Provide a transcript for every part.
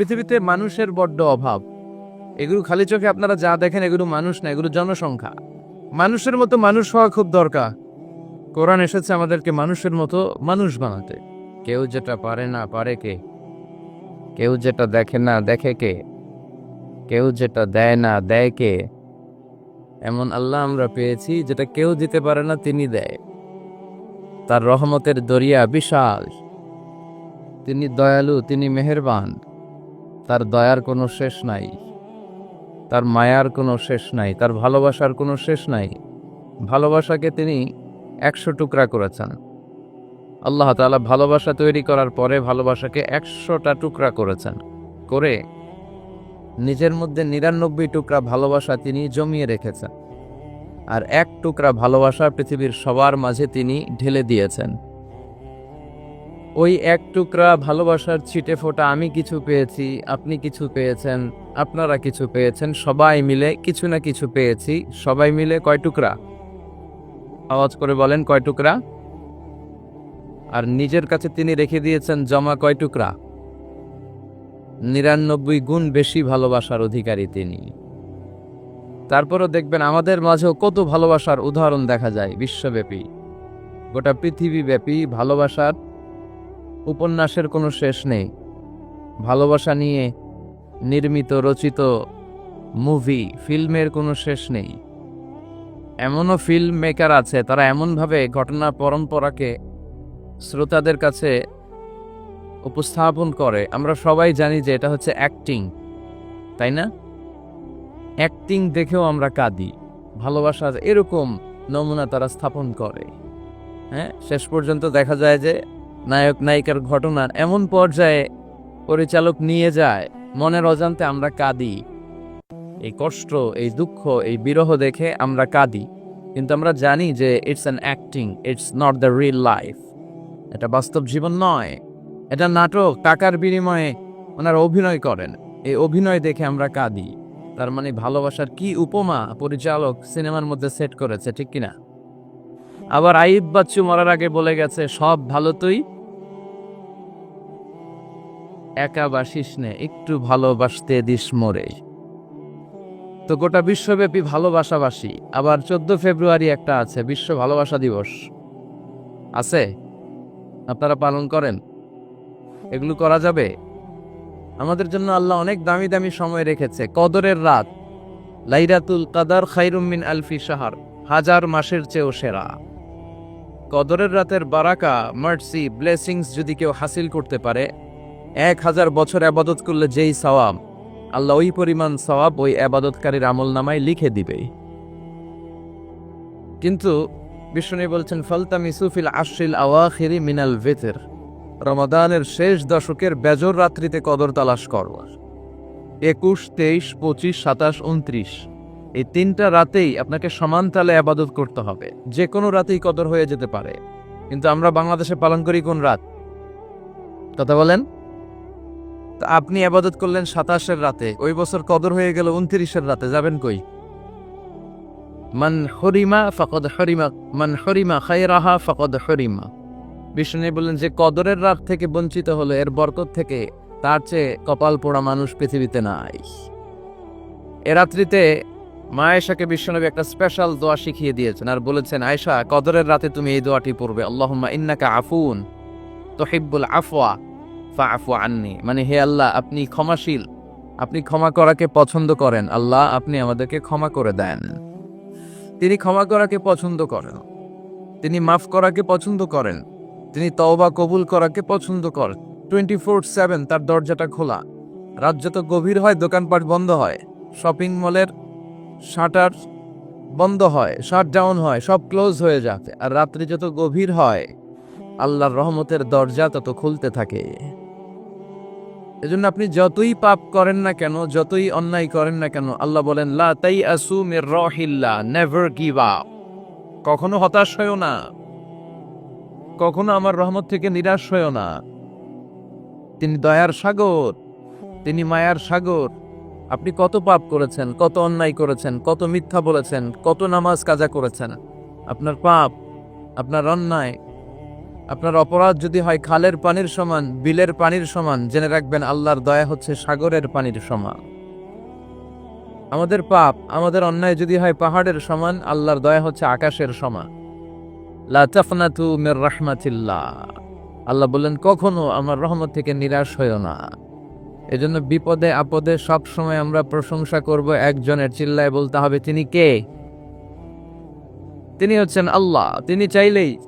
পৃথিবীতে মানুষের বড্ড অভাব। এগুলো খালি চোখে আপনারা যা দেখেন এগুলো মানুষ না এগুলো জনসংখ্যা। মানুষের মতো মানুষ হওয়া খুব দরকার। কোরআন এসেছে আমাদেরকে মানুষের মতো মানুষ বানাতে। কেউ যেটা পারে না পারে কে? কেউ যেটা দেখে না দেখে কে? কেউ যেটা দেয় না দেয় কে? এমন আল্লাহ আমরা পেয়েছি যেটা কেউ দিতে পারে না তিনি দেয়। তার রহমতের দরিয়া বিশাল। তিনি দয়ালু, তিনি মেহেরবান। তার দয়ার কোনো শেষ নাই, তার মায়ার কোনো শেষ নাই, তার ভালোবাসার কোনো শেষ নাই। ভালোবাসাকে তিনি একশো টুকরা করেছেন। আল্লাহ তাআলা ভালোবাসা তৈরি করার পরে ভালোবাসাকে একশোটা টুকরা করেছেন, করে নিজের মধ্যে নিরানব্বই টুকরা ভালোবাসা তিনি জমিয়ে রেখেছেন। আর এক টুকরা ভালোবাসা পৃথিবীর সবার মাঝে তিনি ঢেলে দিয়েছেন। ওই এক টুকরা ভালোবাসার ছিটে ফোটা আমি কিছু পেয়েছি, আপনি কিছু পেয়েছেন, আপনারা কিছু পেয়েছেন, সবাই মিলে কিছু না কিছু পেয়েছি, সবাই মিলে কয় টুকরা? আওয়াজ করে বলেন কয় টুকরা? আর নিজের কাছে তিনি রেখে দিয়েছেন জমা কয় টুকরা? নিরানব্বই গুণ বেশি ভালোবাসার অধিকারী তিনি। তারপরও দেখবেন আমাদের মাঝেও কত ভালোবাসার উদাহরণ দেখা যায় বিশ্বব্যাপী। গোটা পৃথিবীব্যাপী ভালোবাসার উপন্যাসের কোনো শেষ নেই। ভালোবাসা নিয়ে নির্মিত, রচিত মুভি, ফিল্মের কোনো শেষ নেই। এমনও ফিল্ম মেকার আছে, তারা এমনভাবে ঘটনা পরম্পরাকে শ্রোতাদের কাছে উপস্থাপন করে। আমরা সবাই জানি যে এটা হচ্ছে অ্যাক্টিং তাই না? অ্যাক্টিং দেখেও আমরা কাঁদি। ভালোবাসা এরকম নমুনা তারা স্থাপন করে। হ্যাঁ শেষ পর্যন্ত দেখা যায় যে নায়ক নায়িকার ঘটনার এমন পর্যায়ে পরিচালক নিয়ে যায়। মনের অজান্তে আমরা কাঁদি। এই কষ্ট, এই দুঃখ, এই বিরহ দেখে আমরা কাঁদি। কিন্তু আমরা জানি যে it's an acting it's not the real life এটা বাস্তব জীবন নয়। এটা নাটক, টাকার বিনিময়ে ওনারা অভিনয় করেন। এই অভিনয় দেখে আমরা কাঁদি। তার মানে ভালোবাসার কি উপমা পরিচালক সিনেমার মধ্যে সেট করেছে, ঠিক কিনা? আবার আইব বাচ্চু মরার আগে বলে গেছে, সব ভালো তুই? একা বাসিস নে, একটু ভালোবাসতে দিস মরে। তো গোটা বিশ্বব্যাপী ভালোবাসাবাসী, আবার চোদ্দ ফেব্রুয়ারি একটা আছে, বিশ্ব ভালোবাসা দিবস। আছে? আপনারা পালন করেন? এগুলো করা যাবে? আমাদের জন্য আল্লাহ অনেক দামি দামি সময় রেখেছে। কদরের রাত লাইরাতুল কাদার খাইরুমিন আলফি সাহার হাজার মাসের চেয়েও সেরা। কদরের রাতের বারাকা, মার্সি, ব্লেসিংস যদি কেউ হাসিল করতে পারে এক হাজার বছর আবাদত করলে যেই সওয়াব, আল্লাহ ওই পরিমাণ সওয়াব ওই আবাদতকারীর আমল নামায় লিখে দিবে। কিন্তু বিষ্ণু বলছেন ফলতাম ইসুফিল আশ্রিল আওয়াখিরি মিনাল ভেতের। রমাদানের শেষ দশকের বেজর রাত্রিতে কদর তালাশ করব একুশ, তেইশ, পঁচিশ, সাতাশ উনত্রিশ এই তিনটা রাতেই আপনাকে সমান তালে আবাদত করতে হবে। যে কোনো রাতেই কদর হয়ে যেতে পারে। কিন্তু আমরা বাংলাদেশে পালন করি কোন রাত? কথা বলেন। তা আপনি আবাদত করলেন সাতাশের রাতে। ওই বছর কদর হয়ে গেল উনত্রিশের রাতে। যাবেন কই? মান হরিমা ফকদ হরিমা, মান হরিমা খাইরাহা ফকদ হরিমা। বিষ্ণু বললেন, যে কদরের রাত থেকে বঞ্চিত হলো, এর বরকত থেকে তার চেয়ে কপাল পোড়া মানুষ পৃথিবীতে নাই। এ রাত্রিতে মা আয়েশাকে বিশ্বনবী একটা স্পেশাল দোয়া শিখিয়ে দিয়েছেন আর বলেছেন, আয়েশা, কদরের রাতে তুমি এই দোয়াটি পড়বে। আল্লাহুম্মা ইন্নাকা আফুন তোহিব্বুল আফওয়া। ফা আননি মানে হে আল্লাহ, আপনি ক্ষমাশীল। আপনি ক্ষমা করাকে পছন্দ করেন। আল্লাহ আপনি আমাদেরকে ক্ষমা করে দেন। তিনি ক্ষমা করাকে পছন্দ করেন। তিনি মাফ করাকে পছন্দ করেন। তিনি তওবা কবুল করাকে পছন্দ করেন। টোয়েন্টি ফোর সেভেন তার দরজাটা খোলা। রাত যত গভীর হয়, দোকানপাট বন্ধ হয়। শপিং মলের শাটার বন্ধ হয়, শাট ডাউন হয়, সব ক্লোজ হয়ে যাচ্ছে আর রাত্রি যত গভীর হয়, আল্লাহর রহমতের দরজা তত খুলতে থাকে। এজন্য আপনি যতই পাপ করেন না কেন, যতই অন্যায় করেন না কেন, আল্লাহ বলেন, লা তাই আসু মির রহিল্লা নেভার গিভ আপ কখনো হতাশ হয়েও না। কখনো আমার রহমত থেকে নিরাশ হয়েও না। তিনি দয়ার সাগর, তিনি মায়ার সাগর। আপনি কত পাপ করেছেন, কত অন্যায় করেছেন, কত মিথ্যা বলেছেন, কত নামাজ কাজা করেছেন। আপনার পাপ, আপনার অন্যায় আপনার অপরাধ যদি হয় খালের পানির সমান, বিলের পানির সমান, জেনে রাখবেন আল্লাহর দয়া হচ্ছে সাগরের পানির সমান। আমাদের পাপ, আমাদের অন্যায় যদি হয় পাহাড়ের সমান, আল্লাহর দয়া হচ্ছে আকাশের সমান। লা তাফনাতু মির রাহমাতিল্লাহ। আল্লাহ বললেন, কখনো আমার রহমত থেকে নিরাশ হইও না। এজন্য বিপদে আপদে সব সময় আমরা প্রশংসা করব একজনের চিল্লায় বলতে হবে, তিনি কে? তিনি হচ্ছেন আল্লাহ। তিনি চাইলেই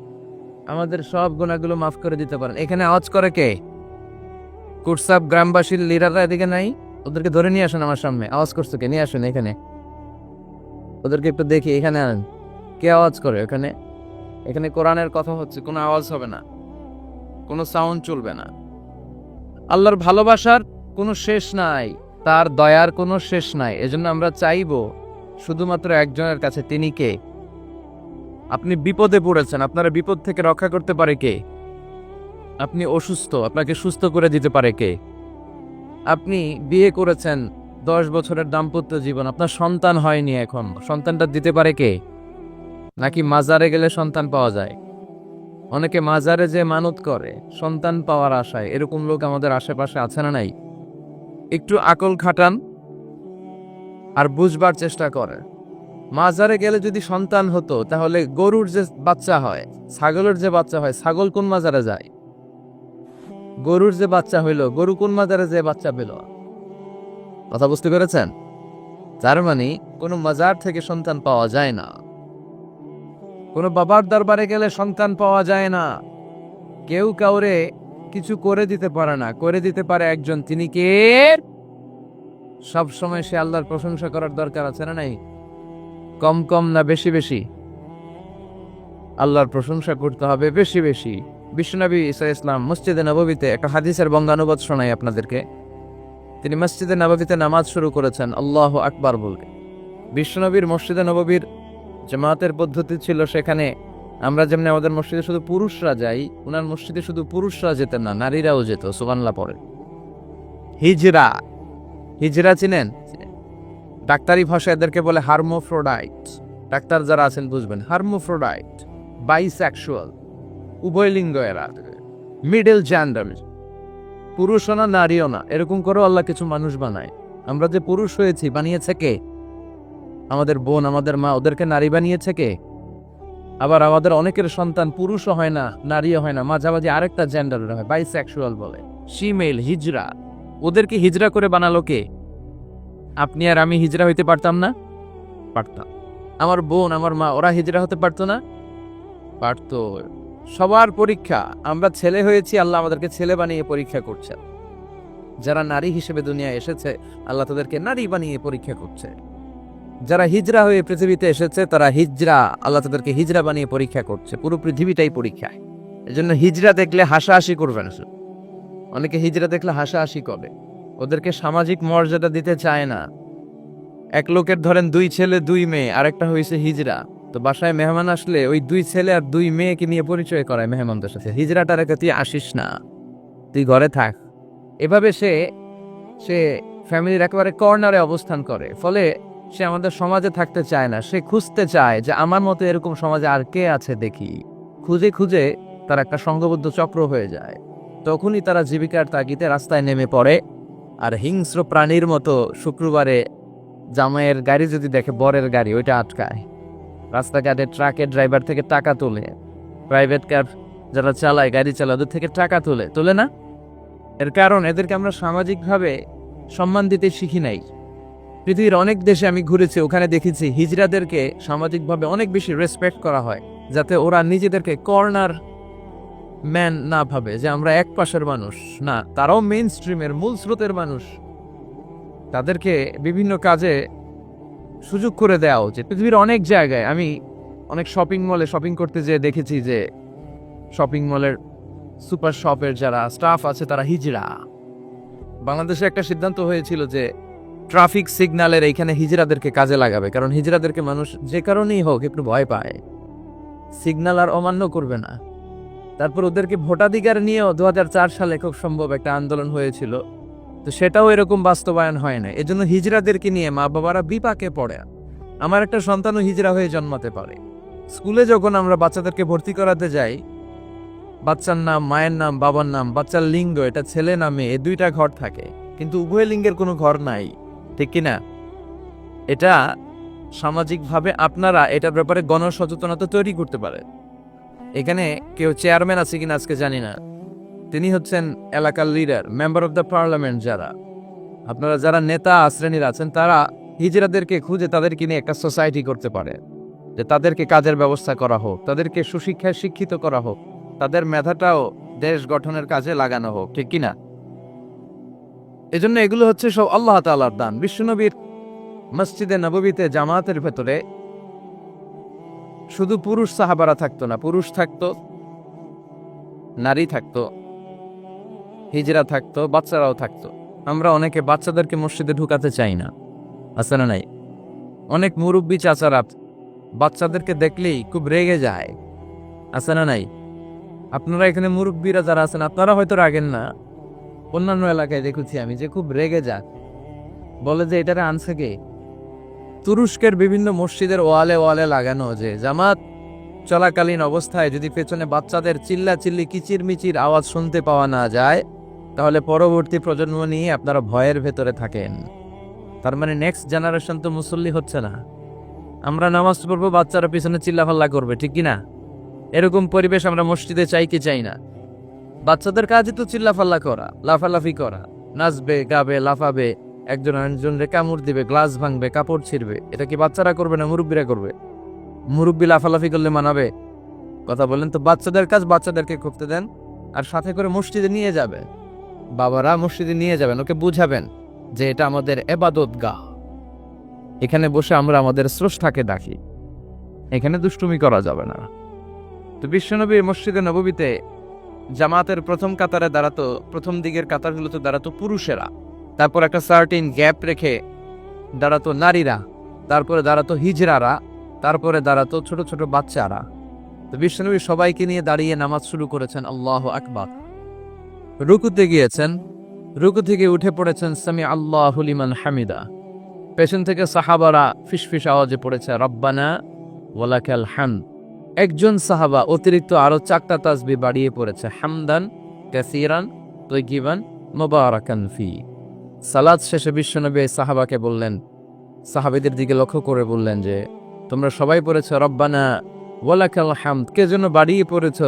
আমাদের সব গুণাগুলো মাফ করে দিতে পারেন। এখানে আওয়াজ করে কে? কুটসাব গ্রামবাসীর লিডাররা এদিকে নাই? ওদেরকে ধরে নিয়ে আসেন আমার সামনে। আওয়াজ করছে কে? নিয়ে আসেন এখানে। ওদেরকে একটু দেখি, এখানে আনেন। কে আওয়াজ করে এখানে এখানে কোরআনের কথা হচ্ছে, কোনো আওয়াজ হবে না। কোনো সাউন্ড চলবে না। আল্লাহর ভালোবাসার কোনো শেষ নাই, তার দয়ার কোনো শেষ নাই। এজন্য আমরা চাইব, শুধুমাত্র একজনের কাছে, তিনি কে? আপনি বিপদে পড়েছেন। আপনারা বিপদ থেকে রক্ষা করতে পারে কে? আপনি অসুস্থ, আপনাকে সুস্থ করে দিতে পারে কে? আপনি বিয়ে করেছেন, দশ বছরের দাম্পত্য জীবন, আপনার সন্তান হয়নি এখন। সন্তানটা দিতে পারে কে? নাকি মাজারে গেলে সন্তান পাওয়া যায়? অনেকে মাজারে যে মানত করে, সন্তান পাওয়ার আশায়। এরকম লোক আমাদের আশেপাশে আছে না নাই? একটু আকল খাটান আর বুঝবার চেষ্টা করে মাজারে গেলে যদি সন্তান হতো, তাহলে গরুর যে বাচ্চা হয়, ছাগলের যে বাচ্চা হয়, ছাগল কোন মাজারে যায়? গরুর যে বাচ্চা হইল, গরু কোন মাজারে যে বাচ্চা পেল? কথা বুঝতে পেরেছেন? তার মানে কোনো মাজার থেকে সন্তান পাওয়া যায় না। কোনো বাবার দরবারে গেলে সন্তান পাওয়া যায় না। কেউ কাউরে কিছু করে দিতে পারে না। করে দিতে পারে একজন। তিনি কে? সব সময় সে আল্লাহর প্রশংসা করার দরকার আছে না নাই? কম কম না বেশি বেশি? আল্লাহর প্রশংসা করতে হবে বেশি বেশি। বিশ্বনবী ইসা ইসলাম মসজিদে নববীতে একটা হাদিসের বঙ্গানুবাদ শোনাই আপনাদেরকে। তিনি মসজিদে নববীতে নামাজ শুরু করেছেন, আল্লাহ আকবার বলকে বিশ্বনবীর মসজিদে নববীর জামাতের পদ্ধতি ছিল সেখানে আমরা যেমনি আমাদের মসজিদে শুধু পুরুষরা যাই ওনার মসজিদে শুধু পুরুষরা যেতেন না, নারীরাও যেত সুবানলা পরে। হিজরা। হিজরা চিনেন? ডাক্তারি ভাষায় এদেরকে বলে হার্মোফ্রোডাইট। ডাক্তার যারা আছেন বুঝবেন, হার্মোফ্রোডাইট বাইসেক্সুয়াল উভয় লিঙ্গ এরা। মিডল জেন্ডার পুরুষও না নারীও না, এরকম করেও আল্লাহ কিছু মানুষ বানায়। আমরা যে পুরুষ হয়েছি, বানিয়েছে কে? আমাদের বোন, আমাদের মা, ওদেরকে নারী বানিয়েছে কে? আবার আমাদের অনেকের সন্তান পুরুষও হয় না, নারীও হয় না, মাঝামাঝি আরেকটা জেন্ডারের হয় বাইসেক্সুয়াল বলে। শিমেল হিজরা ওদেরকে হিজরা করে বানালো কে? আপনি আর আমি হিজরা হইতে পারতাম না? পারতাম। আমার বোন, আমার মা, ওরা হিজরা হতে পারতো না? পারতো। সবার পরীক্ষা। আমরা ছেলে হয়েছি, আল্লাহ আমাদেরকে ছেলে বানিয়ে পরীক্ষা করছেন। যারা নারী হিসেবে দুনিয়া এসেছে, আল্লাহ তাদেরকে নারী বানিয়ে পরীক্ষা করছে। যারা হিজরা হয়ে পৃথিবীতে এসেছে, তারা হিজরা, আল্লাহ তাদেরকে হিজরা বানিয়ে পরীক্ষা করছে। পুরো পৃথিবীটাই পরীক্ষায়। এজন্য হিজরা দেখলে হাসাহাসি করবেন শুধু। অনেকে হিজরা দেখলে হাসাহাসি করে। ওদেরকে সামাজিক মর্যাদা দিতে চায় না। এক লোকের ধরেন দুই ছেলে, দুই মেয়ে, আরেকটা হয়েছে হিজরা। তো বাসায় মেহমান আসলে ওই দুই ছেলে আর দুই মেয়েকে নিয়ে পরিচয় করায় মেহমানদের সাথে। হিজরাটা রেখে তুই আসিস না, তুই ঘরে থাক। এভাবে সে সে ফ্যামিলির একেবারে কর্নারে অবস্থান করে। ফলে সে আমাদের সমাজে থাকতে চায় না। সে খুঁজতে চায় যে আমার মতো এরকম সমাজে আর কে আছে দেখি। খুঁজে খুঁজে তার একটা সংঘবদ্ধ চক্র হয়ে যায়। তখনই তারা জীবিকার তাগিদে রাস্তায় নেমে পড়ে। আর হিংস্র প্রাণীর মতো শুক্রবারে জামাইয়ের গাড়ি যদি দেখে, বরের গাড়ি, ওইটা আটকায়। রাস্তাঘাটে ট্রাকের ড্রাইভার থেকে টাকা তোলে। প্রাইভেট কার যারা চালায়, গাড়ি চালায়, ওদের থেকে টাকা তোলে। তোলে না? এর কারণ, এদেরকে আমরা সামাজিকভাবে সম্মান দিতে শিখি নাই। পৃথিবীর অনেক দেশে আমি ঘুরেছি, ওখানে দেখেছি হিজড়াদেরকে সামাজিকভাবে অনেক বেশি রেসপেক্ট করা হয়, যাতে ওরা নিজেদেরকে কর্নার ম্যান না ভাবে যে আমরা এক পাশের মানুষ। না, তারাও মেইন স্ট্রিমের মূল স্রোতের মানুষ। তাদেরকে বিভিন্ন কাজে সুযোগ করে দেওয়া উচিত। পৃথিবীর অনেক জায়গায় আমি অনেক শপিং মলে শপিং করতে যেয়ে দেখেছি যে শপিং মলের সুপার শপের যারা স্টাফ আছে তারা হিজড়া। বাংলাদেশে একটা সিদ্ধান্ত হয়েছিল যে ট্রাফিক সিগন্যালের এইখানে হিজড়াদেরকে কাজে লাগাবে। কারণ হিজড়াদেরকে মানুষ যে কারণেই হোক একটু ভয় পায়। সিগন্যাল আর অমান্য করবে না। তারপর ওদেরকে ভোটাধিকার নিয়েও দু হাজার চার সালে খুব সম্ভব একটা আন্দোলন হয়েছিল। তো সেটাও এরকম বাস্তবায়ন হয় না এজন্য হিজড়াদেরকে নিয়ে মা বাবারা বিপাকে পড়ে। আমার একটা সন্তানও হিজড়া হয়ে জন্মাতে পারে। স্কুলে যখন আমরা বাচ্চাদেরকে ভর্তি করাতে যাই, বাচ্চার নাম, মায়ের নাম, বাবার নাম, বাচ্চার লিঙ্গ, এটা ছেলে নামে এই দুইটা ঘর থাকে। কিন্তু উভয় লিঙ্গের কোনো ঘর নাই। ঠিক কি না? এটা সামাজিকভাবে আপনারা এটার ব্যাপারে গণসচেতনতা তৈরি করতে পারে এখানে কেউ চেয়ারম্যান আছে কিনা আজকে জানি না। তিনি হচ্ছেন এলাকার leader member of the parliament যারা। আপনারা যারা নেতা শ্রেণির আছেন, তারা হিজড়াদেরকে খুঁজে তাদেরকে নিয়ে একটা সোসাইটি করতে পারে। যে তাদেরকে কাজের ব্যবস্থা করা হোক, তাদেরকে সুশিক্ষায় শিক্ষিত করা হোক, তাদের মেধাটাও দেশ গঠনের কাজে লাগানো হোক, ঠিক কিনা? এজন্য এগুলো হচ্ছে সব আল্লাহ তাআলার দান। বিশ্বনবীর মসজিদে নববীতে জামাতের ভেতরে শুধু পুরুষ সাহাবারা থাকতো না, পুরুষ থাকতো, নারী থাকতো, হিজরা থাকতো, বাচ্চারাও থাকতো। আমরা অনেকে বাচ্চাদেরকে মসজিদে ঢুকাতে চাই না, আছে না নাই? অনেক মুরব্বী চাচারা বাচ্চাদেরকে দেখলেই খুব রেগে যায়, আছে না নাই? আপনারা এখানে মুরব্বীরা যারা আছেন, আপনারা হয়তো রাগেন না। অন্যান্য এলাকায় দেখেছি আমি যে খুব রেগে যাক বলে যে, এটারে আনছে কে? তুরস্কের বিভিন্ন মসজিদের ওয়ালে ওয়ালে লাগানো যে জামাত চলাকালীন অবস্থায় যদি পেছনে বাচ্চাদের চিল্লা চিল্লি কিচির মিচির আওয়াজ শুনতে পাওয়া না যায়, তাহলে পরবর্তী প্রজন্ম নিয়ে আপনারা ভয়ের ভেতরে থাকেন। তার মানে নেক্সট জেনারেশন তো মুসল্লি হচ্ছে না। আমরা নামাজ পড়ব, বাচ্চারা পিছনে চিল্লাফাল্লা করবে, ঠিক কি না এরকম পরিবেশ আমরা মসজিদে চাই কি চাই না? বাচ্চাদের কাজই তো চিল্লাফাল্লা করা, লাফালাফি করা, নাচবে, গাবে, লাফাবে একজন আরেকজনরে কামড় দিবে, গ্লাস ভাঙবে, কাপড় ছিঁড়বে। এটা কি বাচ্চারা করবে না মুরব্বীরা করবে? মুরব্বী লাফালাফি করলে মানাবে? কথা বলেন তো, বাচ্চাদের কাজ বাচ্চাদেরকে করতে দেন আর সাথে করে মসজিদে নিয়ে যাবে বাবারা মসজিদে নিয়ে যাবেন, ওকে বুঝাবেন যে এটা আমাদের এবাদত গা এখানে বসে আমরা আমাদের স্রষ্টাকে ডাকি। এখানে দুষ্টুমি করা যাবে না। তো বিশ্বনবী মসজিদে নববীতে জামাতের প্রথম কাতারে দাঁড়াতো, প্রথম দিকের কাতারগুলোতে দাঁড়াতো পুরুষেরা। তারপর একটা সার্টিন গ্যাপ রেখে দাঁড়াতো নারীরা, তারপরে দাঁড়াতো হিজরারা, তারপরে দাঁড়াতো ছোট ছোট বাচ্চারা। তো বিশ্বনবী সবাইকে নিয়ে দাঁড়িয়ে নামাজ শুরু করেছেন, আল্লাহ আকবার। রুকুতে গিয়েছেন, রুকু থেকে উঠে পড়েছেন, সামি আল্লাহ লিমান হামিদা। পেছন থেকে সাহাবারা ফিসফিস আওয়াজে পড়েছে, রব্বানা ওয়ালাকাল হাম একজন সাহাবা অতিরিক্ত আরও চারটা তাসবি বাড়িয়ে পড়েছে, হামদান কাসিরান তৈগিবান মোবারাকান ফি। সালাদ শেষে বিশ্বনবী সাহাবাকে বললেন, সাহাবিদের দিকে লক্ষ্য করে বললেন যে, তোমরা সবাই পড়েছ, রব্বানা ওয়ালাকাল হামদ কে যেন বাড়িয়ে পড়েছ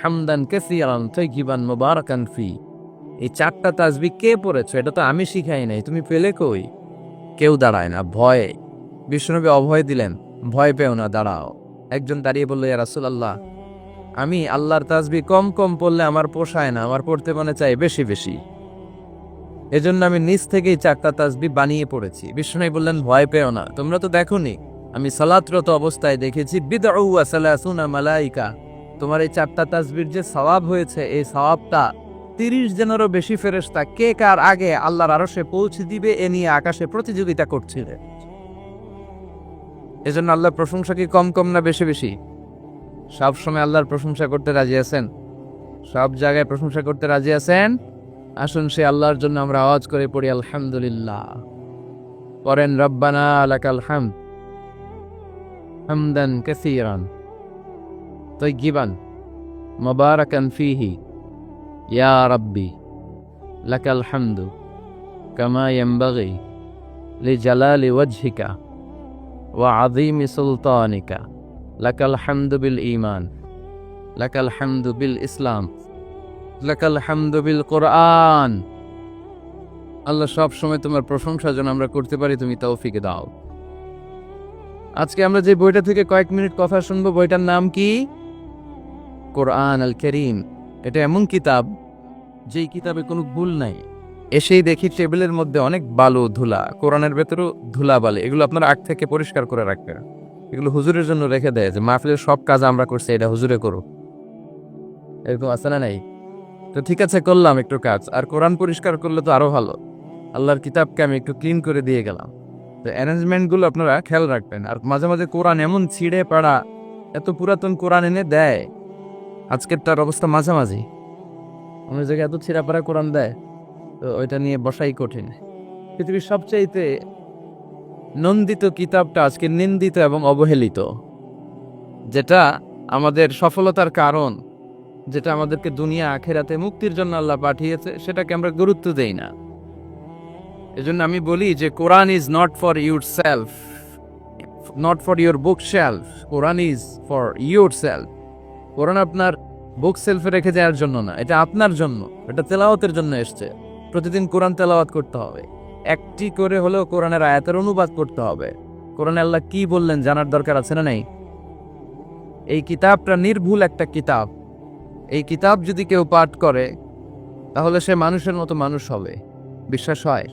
হামদান কাসিরান তৈগিবান মোবারাকান ফি এই চারটা তাজবি কে পড়েছ? এটা তো আমি শিখাই নাই, তুমি পেলে কই? কেউ দাঁড়ায় না, ভয়ে বিষ্ণুনবী অভয় দিলেন, ভয় পেও না, দাঁড়াও একজন দাঁড়িয়ে বলল, ইয়া রাসূলুল্লাহ, আমি আল্লাহর তাজবি কম কম পড়লে আমার পোষায় না, আমার পড়তে মনে চাই বেশি বেশি এজন্য আমি নিজ থেকেই চারটা তাসবি বানিয়ে পড়েছি। বিষ্ণুনবী বললেন, ভয় পেও না। তোমরা তো দেখোনি, আমি সালাতরত অবস্থায় দেখেছি। মালাইকা। তোমার এই চারটা তাসবির যে সওয়াব হয়েছে, এই সওয়াবটা তিরিশ জনেরও বেশি ফেরেশতা কে কার আগে আল্লাহর আরশে পৌঁছে দিবে এ নিয়ে আকাশে প্রতিযোগিতা করছিলেন। এজন্য আল্লাহর প্রশংসা কি কম কম না বেশি বেশি? সব সময় আল্লাহর প্রশংসা করতে রাজি আছেন? সব জায়গায় প্রশংসা করতে রাজি আছেন? আসুন সে আল্লাহর জন্য আমরা আওয়াজ করে পড়ি, আলহামদুলিল্লাহ। পড়েন, রব্বানা আলাকাল হামদ হামদান কাসীরান তৈগিবান মুবারাকান ফিহি ইয়া রব্বি লাকাল হামদু কামা ইয়ানবাগি লিজালালি ওয়াজহিকা ওয়া আযীমি সুলতানিকা লাকাল হামদু বিল ঈমান লাকাল হামদু বিল ইসলাম কোরআন। আল্লাহ সব সময় তোমার প্রশংসা যেন আমরা করতে পারি, তুমি তাও ফিকে দাও। আজকে আমরা যে বইটা থেকে কয়েক মিনিট কথা শুনব, বইটার নাম কি? কোরআন আল করিম। এটা এমন কিতাব, যেই কিতাবে কোনো ভুল নাই। এসেই দেখি টেবিলের মধ্যে অনেক বালু, ধুলা, কোরআনের ভেতরেও ধুলা বালি, এগুলো আপনার আগ থেকে পরিষ্কার করে রাখবেন। এগুলো হুজুরের জন্য রেখে দেয় যে, মাহফিলের সব কাজ আমরা করছি, এটা হুজুরে করো এরকম আছে না নাই? তো ঠিক আছে, করলাম একটু কাজ। আর কোরআন পরিষ্কার করলে তো আরও ভালো। আল্লাহর কিতাবকে আমি একটু ক্লিন করে দিয়ে গেলাম। তো অ্যারেঞ্জমেন্টগুলো আপনারা খেয়াল রাখবেন। আর মাঝে মাঝে কোরআন এমন ছিঁড়ে পাড়া, এত পুরাতন কোরআন এনে দেয়। আজকের তার অবস্থা মাঝামাঝি। অন্য জায়গায় এত ছিঁড়া পাড়া কোরআন দেয়, তো ওইটা নিয়ে বসাই কঠিন। পৃথিবীর সবচাইতে নন্দিত কিতাবটা আজকে নিন্দিত এবং অবহেলিত। যেটা আমাদের সফলতার কারণ। যেটা আমাদেরকে দুনিয়া আখেরাতে মুক্তির জন্য আল্লাহ পাঠিয়েছে, সেটাকে আমরা গুরুত্ব দেই না। এজন্য আমি বলি যে Quran is not for your shelf not for your book shelf Quran is for yourself কোরআন আপনার বুক সেলফে রেখে যাওয়ার জন্য না, এটা আপনার জন্য, এটা তেলাওয়াতের জন্য এসছে। প্রতিদিন কোরআন তেলাওয়াত করতে হবে, একটি করে হলেও কোরআনের আয়াতের অনুবাদ করতে হবে। কোরআনে আল্লাহ কি বললেন জানার দরকার আছে না নেই? এই কিতাবটা নির্ভুল একটা কিতাব। এই কিতাব যদি কেউ পাঠ করে, তাহলে সে মানুষের মতো মানুষ হবে। বিশ্বাস হয়?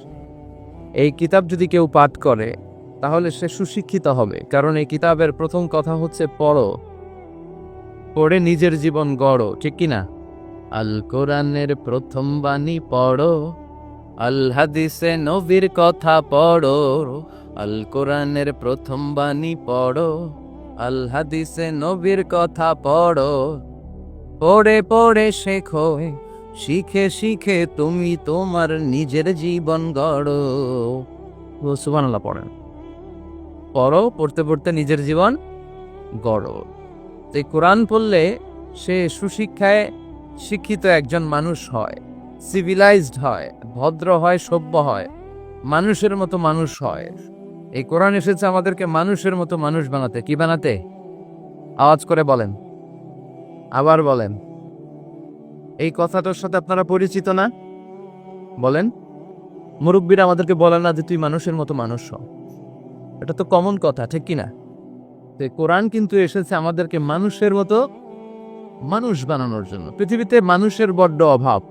এই কিতাব যদি কেউ পাঠ করে, তাহলে সে সুশিক্ষিত হবে। কারণ এই কিতাবের প্রথম কথা হচ্ছে, পড়ো। পড়ে নিজের জীবন গড়ো, ঠিক কি না? আল কোরআনের প্রথম বাণী পড়ো, আল হাদিসে নবীর কথা পড়ো, আল কোরআনের প্রথম বাণী পড়ো, আল হাদিসে নবীর কথা পড়ো। পড়ে পড়ে শেখো, শিখে শিখে তুমি তোমার নিজের জীবন গড়ো। সুবহানাল্লাহ, পড়েন। পড়ো, পড়তে পড়তে নিজের জীবন গড়ো। তো এই কোরআন পড়লে সে সুশিক্ষায় শিক্ষিত একজন মানুষ হয় সিভিলাইজড হয়, ভদ্র হয়, সভ্য হয়, মানুষের মতো মানুষ হয়। এই কোরআন এসেছে আমাদেরকে মানুষের মতো মানুষ বানাতে। কি বানাতে? আওয়াজ করে বলেন। আবার বলেন, এই কথাটার সাথে আপনারা পরিচিত না? বলেন, মুরব্বীরা আমাদেরকে বলে না যে তুই মানুষের মতো মানুষ এটা তো কমন কথা, ঠিক কি না? তো কোরআন কিন্তু এসেছে আমাদেরকে মানুষের মতো মানুষ বানানোর জন্য। পৃথিবীতে মানুষের বড্ড অভাব।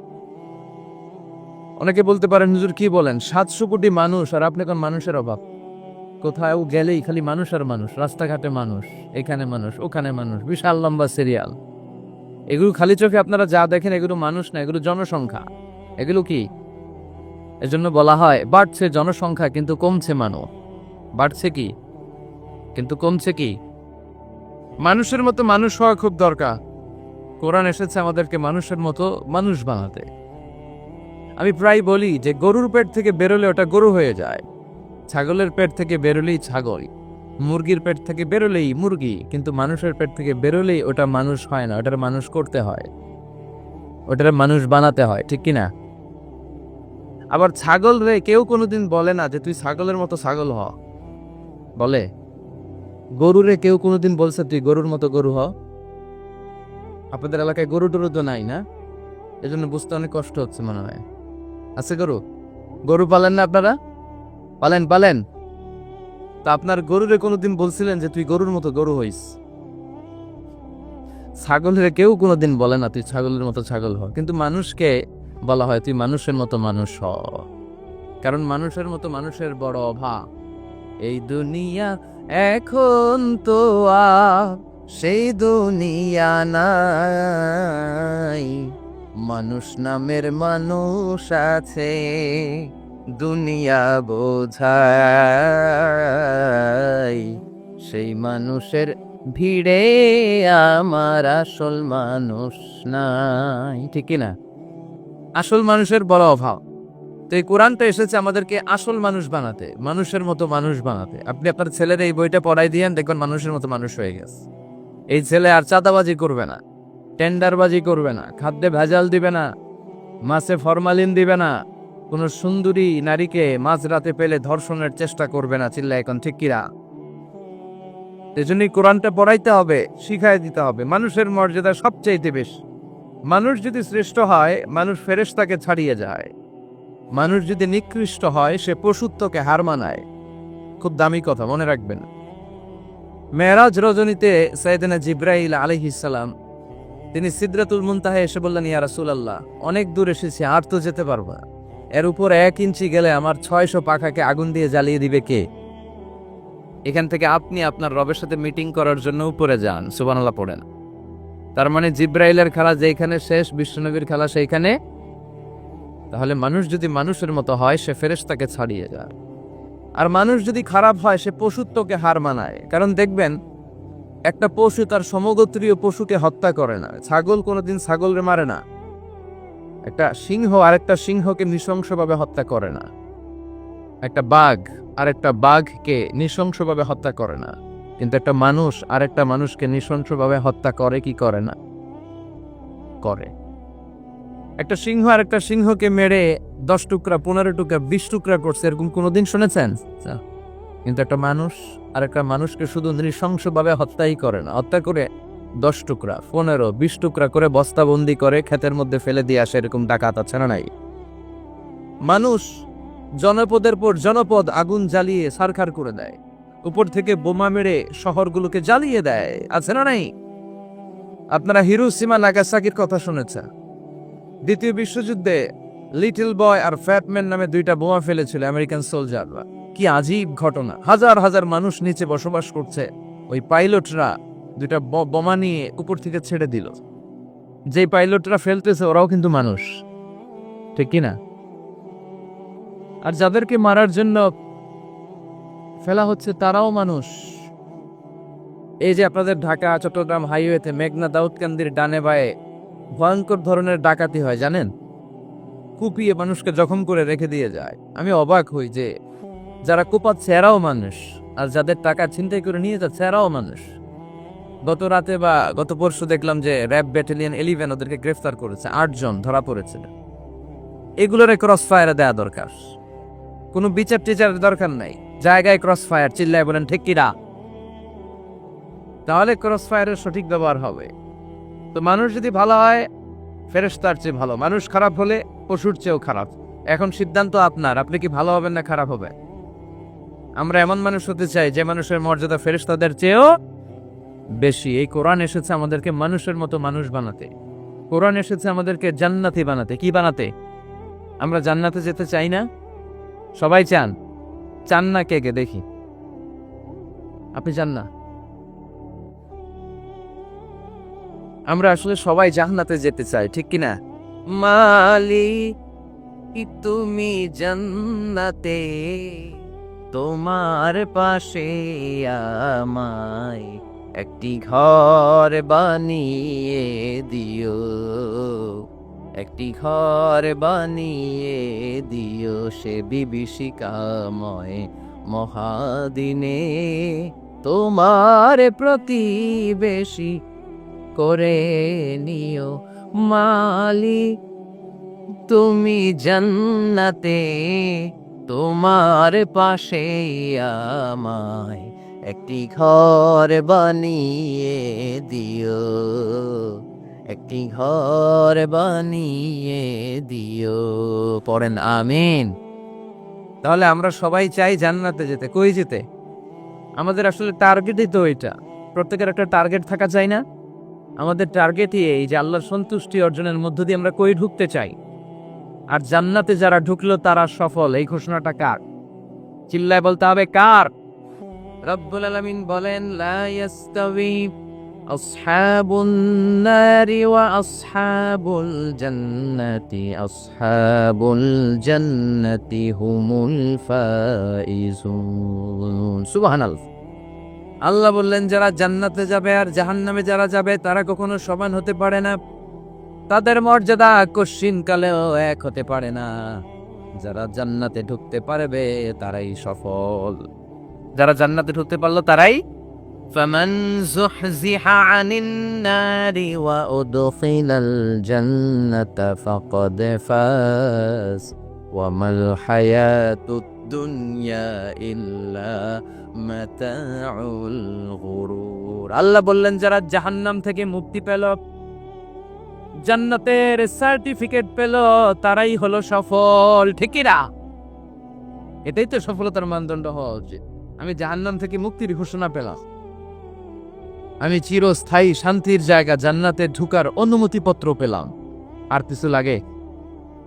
অনেকে বলতে পারেন, হুজুর, কি বলেন? সাতশো কোটি মানুষ, আর আপনি কোন মানুষের অভাব? কোথাও গেলেই খালি মানুষ আর মানুষ, রাস্তাঘাটে মানুষ, এখানে মানুষ, ওখানে মানুষ, বিশাল লম্বা সিরিয়াল এগুলো খালি চোখে আপনারা যা দেখেন এগুলো মানুষ না, এগুলো জনসংখ্যা। এগুলো কি? এজন্য বলা হয়, বাড়ছে জনসংখ্যা কিন্তু কমছে মানুষ বাড়ছে কি? কিন্তু কমছে কি? মানুষের মতো মানুষ হওয়া খুব দরকার। কোরআন এসেছে আমাদেরকে মানুষের মতো মানুষ বানাতে। আমি প্রায় বলি যে গরুর পেট থেকে বেরোলে ওটা গরু হয়ে যায়। ছাগলের পেট থেকে বেরোলেই ছাগল। মুরগির পেট থেকে বেরোলেই মুরগি, কিন্তু মানুষের পেট থেকে বেরোলেই ওটা মানুষ হয় না, ওটার মানুষ করতে হয়। ওটার মানুষ বানাতে হয়, ঠিক কি না আবার ছাগল রে, কেউ কোনোদিন বলে না যে তুই ছাগলের মতো ছাগল হ। বলে? গরুরে কেউ কোনোদিন বলছে তুই গরুর মতো গরু হ। আপনাদের এলাকায় গরু টরু তো নাই না? এজন্য বুঝতে অনেক কষ্ট হচ্ছে মনে হয়। আছে গরু? গরু পালেন না আপনারা? পালেন পালেন। তা আপনার গরুরে কোনোদিন বলছিলেন যে তুই গরুর মতো গরু হইস? ছাগলের কেউ কোনোদিন বলে না, তুই ছাগলের মতো ছাগল হ। কিন্তু মানুষকে বলা হয় তুই মানুষের মতো মানুষ হ। কারণ মানুষের মতো মানুষের বড় অভাব। এই দুনিয়া এখন তো সেই দুনিয়া নাই। মানুষ নামের মানুষ আছে। দুনিয়া বোঝাই সেই মানুষের ভিড়ে আমার আসল মানুষ নাই। ঠিক না আসল মানুষের বড় অভাব। তো এই কোরআনটা এসেছে আমাদেরকে আসল মানুষ বানাতে, মানুষের মতো মানুষ বানাতে। আপনি আপনার ছেলের এই বইটা পড়াই দিয়েন, দেখবেন মানুষের মতো মানুষ হয়ে গেছে। এই ছেলে আর চাঁদাবাজি করবে না, টেন্ডারবাজি করবে না, খাদ্যে ভেজাল দিবে না, মাছে ফরমালিন দিবে না কোনো সুন্দরী নারীকে মাঝরাতে পেলে ধর্ষণের চেষ্টা করবে না চিল্লা এখন, ঠিক কিরা এজন্যই কোরআনটা পড়াইতে হবে শিখাই দিতে হবে। মানুষের মর্যাদা সবচাইতে বেশি। মানুষ যদি শ্রেষ্ঠ হয়, মানুষ ফেরেশতাকে ছাড়িয়ে যায়। মানুষ যদি নিকৃষ্ট হয়, সে পশুত্বকে হার মানায়। খুব দামি কথা, মনে রাখবেন। মেয়েরাজ রজনীতে সৈয়দনা জিব্রাইল আলহিসাল্লাম তিনি সিদ্রাতুল মুনতাহে এসে বললেন, ইয়া রাসূলুল্লাহ, অনেক দূর এসেছি, আর তো যেতে পারব এর উপর এক ইঞ্চি গেলে আমার ছয়শো পাখাকে আগুন দিয়ে জ্বালিয়ে দিবে কে? এখান থেকে আপনি আপনার রবের সাথে মিটিং করার জন্য উপরে যান সুবানাল্লাহ পড়েন। তার মানে জিব্রাইলের খেলা যেখানে শেষ, বিশ্বনবীর খেলা সেইখানে? তাহলে মানুষ যদি মানুষের মতো হয়, সে ফেরেশতাকে ছাড়িয়ে যায়। আর মানুষ যদি খারাপ হয়, সে পশুত্বকে হার মানায়। কারণ দেখবেন, একটা পশু তার সমগোত্রীয় পশুকে হত্যা করে না। ছাগল কোনোদিন ছাগলরে মারে না। একটা সিংহ আরেকটা সিংহকে নৃশংসভাবে হত্যা করে না। একটা বাঘ আরেকটা বাঘকে নৃশংসভাবে হত্যা করে না। কিন্তু একটা মানুষ আরেকটা মানুষকে নৃশংসভাবে হত্যা করে কি করে না? করে। একটা সিংহ আর একটা সিংহকে মেরে দশ টুকরা, পনেরো টুকরা, বিশ টুকরা করছে, এরকম কোনোদিন শুনেছেন? কিন্তু একটা মানুষ আর একটা মানুষকে শুধু নৃশংসভাবে হত্যাই করে না। হত্যা করে দশ টুকরা, পনেরো, বিশ টুকরা করে বস্তাবন্দি করে ক্ষেতের মধ্যে ফেলে দিয়ে আসে, এরকম ডাকাত আছে না নাই? মানুষ জনপদের পর জনপদ আগুন জ্বালিয়ে সারখার করে দেয়। উপর থেকে বোমা মেরে শহরগুলোকে জ্বালিয়ে দেয়, আছে না নাই? আপনারা হিরু হিরোসীমা নাগাসাকির কথা শুনেছেন। দ্বিতীয় বিশ্বযুদ্ধে লিটল বয় আর ফ্যাটম্যান নামে দুইটা বোমা ফেলেছিল আমেরিকান সোলজাররা। কি আজীব ঘটনা। হাজার হাজার মানুষ নিচে বসবাস করছে। ওই পাইলটরা দুইটা বোমা নিয়ে উপর থেকে ছেড়ে দিল। যে পাইলটরা ফেলতেছে ওরাও কিন্তু মানুষ। ঠিক কি না আর যাদেরকে মারার জন্য ফেলা হচ্ছে তারাও মানুষ। এই যে আপনাদের ঢাকা, চট্টগ্রাম হাইওয়েতে মেঘনা দাউদকান্দির ডানে বায়ে ভয়ঙ্কর ধরনের ডাকাতি হয়, জানেন? কুপিয়ে মানুষকে জখম করে রেখে দিয়ে যায়। আমি অবাক হই যে যারা কোপাচ্ছে এরাও মানুষ, আর যাদের টাকা ছিনতাই করে নিয়ে যাচ্ছে এরাও মানুষ। গত রাতে বা গত পরশু দেখলাম যে র্যাব ব্যাটালিয়ন এলিভেন ওদেরকে গ্রেফতার করেছে, আটজন ধরা পড়েছে। এগুলোর ক্রস ফায়ারে দেওয়া দরকার। কোনো বিচার টিচারের দরকার নাই। জায়গায় ক্রস ফায়ার চিল্লায় বলেন, ঠিক কিনা? তাহলে ক্রস ফায়ারের সঠিক ব্যবহার হবে। তো মানুষ যদি ভালো হয়, ফেরেশতার চেয়ে ভালো। মানুষ খারাপ হলে পশুর চেয়েও খারাপ। এখন সিদ্ধান্ত আপনার। আপনি কি ভালো হবেন না খারাপ হবে আমরা এমন মানুষ হতে চাই যে মানুষের মর্যাদা ফেরেশতাদের চেয়েও বেশি। এই কোরআন এসেছে আমাদেরকে মানুষের মতো মানুষ বানাতে। কোরআন এসেছে আমাদেরকে জান্নাতি বানাতে। কি বানাতে? আমরা জান্নাতে যেতে চাই না? সবাই চান? চান না কে কে? দেখি। আপনি চান না? আমরা আসলে সবাই জান্নাতে যেতে চাই, ঠিক কি না মালি তুমি জান্নাতে, তোমার পাশে আমায় একটি ঘর বানিয়ে দিও। একটি ঘর বানিয়ে দিও সে বিভীষিকাময় মহাদিনে। তোমার প্রতিবেশী করে নিও মালি। তুমি জান্নাতে, তোমার পাশে আমায় একটি ঘর বানিয়ে দিও, একটি ঘর বানিয়ে দিও। পড়েন, আমিন। তাহলে আমরা সবাই চাই জান্নাতে যেতে। কই যেতে? আমাদের আসলে টার্গেটই তো এটা। প্রত্যেকের একটা টার্গেট থাকা চাই না। আমাদের টার্গেটই এই যে আল্লাহর সন্তুষ্টি অর্জনের মধ্য দিয়ে আমরা কই ঢুকতে চাই? আর জান্নাতে যারা ঢুকলো, তারা সফল। এই ঘোষণাটা কার? চিল্লায় বলতে হবে, কার? রব্বুল আলামিন বলেন হুমুল আল্লাহ বললেন, যারা জান্নাতে যাবে আর জাহান্নামে যারা যাবে, তারা কখনো সমান হতে পারে না। তাদের মর্যাদা কশিন কালেও এক হতে পারে না। যারা জান্নাতে ঢুকতে পারবে, তারাই সফল। যারা জান্নাতে ঢুকতে পারলো তারাই فمن زحزح عن النار وأدخل الجنة فقد فاز وما الحياة الدنيا إلا متاع الغرور আল্লাহ বললেন যারা জাহান্নাম থেকে মুক্তি পেল জান্নাতের সার্টিফিকেট পেল তারাই হলো সফল ঠিকই না এটাই তো সফলতার মানদণ্ড হওয়া উচিত আমি জাহান্নাম থেকে মুক্তির ঘোষণা পেলাম। আমি চিরস্থায়ী শান্তির জায়গা জান্নাতে ঢুকার অনুমতিপত্র পেলাম। আর কিছু লাগে?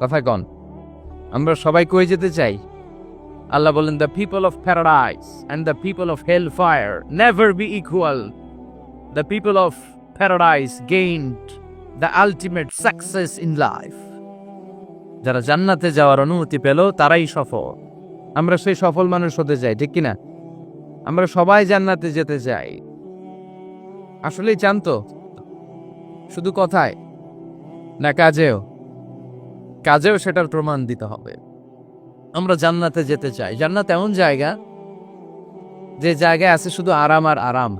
কথা কন, আমরা সবাই কই যেতে চাই? আল্লাহ বলেন the people of paradise and the people of hell fire never be equal the people of paradise gained the ultimate success in life যারা জান্নাতে যাওয়ার অনুমতি পেল, তারাই সফল। আমরা সেই সফল মানুষ হতে চাই, ঠিক কিনা? আমরা সবাই জান্নাতে যেতে চাই। আসলেই চান তো? শুধু কথায়? না কাজেও? কাজেও সেটার প্রমাণ দিতে হবে। আমরা জান্নাতে যেতে চাই। জান্নাত এমন জায়গা, যে জায়গায় আছে শুধু আরাম আর আরাম।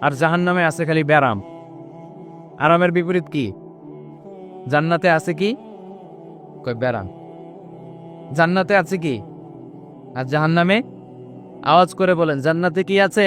আর জাহান্নামে আছে খালি ব্যারাম। আরামের বিপরীত কি? জান্নাতে আছে কি? কই বেড়ান জান্নাতে আছে কি? আর জাহান্নামে? আওয়াজ করে বলেন জান্নাতে কি আছে?